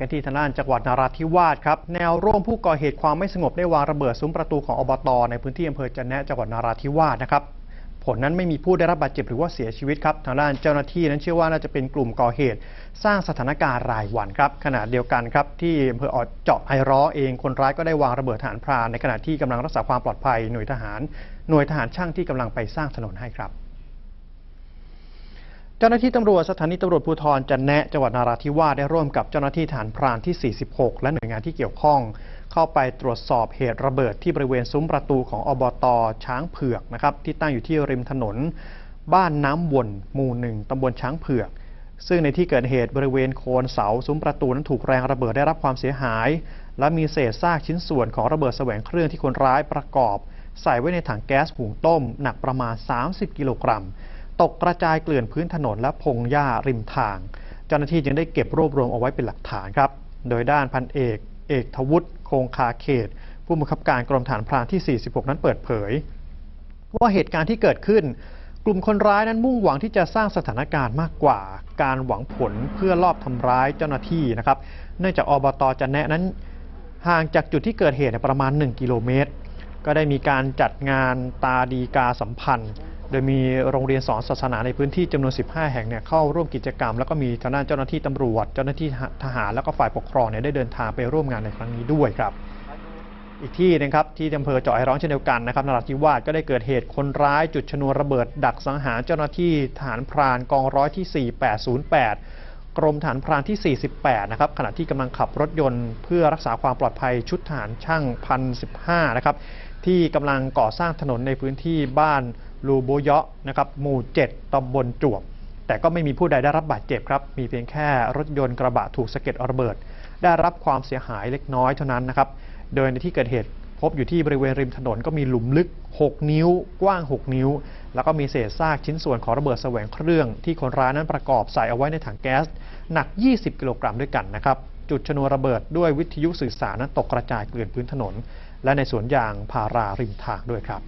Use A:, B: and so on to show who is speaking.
A: กันที่ทางด้านจังหวัดนาราธิวาสครับแนวร่วมผู้ก่อเหตุความไม่สงบได้วางระเบิดซุ้มประตูของอบตในพื้นที่อำเภอจันแนะจังหวัดนาราธิวาสนะครับผลนั้นไม่มีผู้ได้รับบาดเจ็บหรือว่าเสียชีวิตครับทางด้านเจ้าหน้าที่นั้นเชื่อว่าน่าจะเป็นกลุ่มก่อเหตุ สร้างสถานการณ์รายวันครับขณะเดียวกันครับที่อำเภอออดเจาะไอร้อเองคนร้ายก็ได้วางระเบิดฐานพรานในขณะที่กำลังรักษาความปลอดภัยหน่วยทหาร หน่วยทหารช่างที่กำลังไปสร้างถนนให้ครับ จ้าหน้าที่ตำรวจสถานีตำรวจภูธรจันแนะจังหวัดนาราธิวาสได้ร่วมกับเจ้าหน้าที่ฐานพรานที่ 46 และหน่วยงานที่เกี่ยวข้อง เข้าไปตรวจสอบเหตุระเบิดที่บริเวณซุ้มประตูของอบตช้างเผือกนะครับที่ตั้งอยู่ที่ริมถนน บ้านน้ำวนหมู่หนึ่งตำบลช้างเผือก ซึ่งในที่เกิดเหตุบริเวณโคนเสาซุ้มประตูนั้นถูกแรงระเบิดได้รับความเสียหาย และมีเศษซากชิ้นส่วนของระเบิดแสวงเครื่องที่คนร้ายประกอบ ใส่ไว้ในถังแก๊สหุงต้ม หนักประมาณ 30 กิโลกรัม ตกกระจายเกลื่อนพื้นถนนและพงหญ้าริมทาง เจ้าหน้าที่จึงได้เก็บรวบรวมเอาไว้เป็นหลักฐานครับ โดยด้านพันเอก เอกทวุฒิคงคาเขต ผู้บังคับการกรมฐานพรานที่ 46 นั้นเปิดเผย ว่าเหตุการณ์ที่เกิดขึ้น กลุ่มคนร้ายนั้นมุ่งหวังที่จะสร้างสถานการณ์มากกว่า การหวังผลเพื่อลอบทำร้ายเจ้าหน้าที่นะครับ เนื่องจากอบตจะแนะนั้นห่างจากจุดที่เกิดเหตุประมาณ 1 กิโลเมตร ก็ได้มีการจัดงานตาดีกาสัมพันธ์ ดยมีโรงเรียนสอนศาสนาในพื้นที่จำนวน 15 แห่งเนี่ยเข้าร่วมกิจกรรม แล้วก็มีทางด้านเจ้าหน้าที่ตำรวจ เจ้าหน้าที่ทหารแล้วก็ฝ่ายปกครองเนี่ยได้เดินทางไปร่วมงานในครั้งนี้ด้วยครับ อีกที่นะครับที่อำเภอเจาะไอร้องเช่นเดียวกันนะครับนราธิวาสก็ได้เกิดเหตุคนร้ายจุดชนวนระเบิด ดักสังหารเจ้าหน้าที่ฐานพรานกองร้อยที่ 4808 กรมฐานพรานที่ 48 นะครับขณะที่กำลังขับรถยนต์ เพื่อรักษาความปลอดภัยชุดฐานช่างพันสินะครับที่กำลังก่อสร้างถนนในพื้นที่บ้านลูโบเยาะนะครับหมู่ 7ตำบลจวบ แต่ก็ไม่มีผู้ใดได้รับบาดเจ็บครับ มีเพียงแค่รถยนต์กระบะถูกสะเก็ดระเบิด ได้รับความเสียหายเล็กน้อยเท่านั้นนะครับ โดยในที่เกิดเหตุ พบอยู่ที่บริเวณริมถนนก็มีหลุมลึก 6 นิ้ว กว้าง 6 นิ้ว แล้วก็มีเศษซากชิ้นส่วนของระเบิดแสวงเครื่อง ที่คนร้ายนั้นประกอบใส่เอาไว้ในถังแก๊ส หนัก 20 กิโลกรัมด้วยกันนะครับ จุดชนวนระเบิดด้วยวิทยุสื่อสารนั้นตกกระจายเกลื่อนพื้นถนน และในสวนยางพาราริมทางด้วยครับ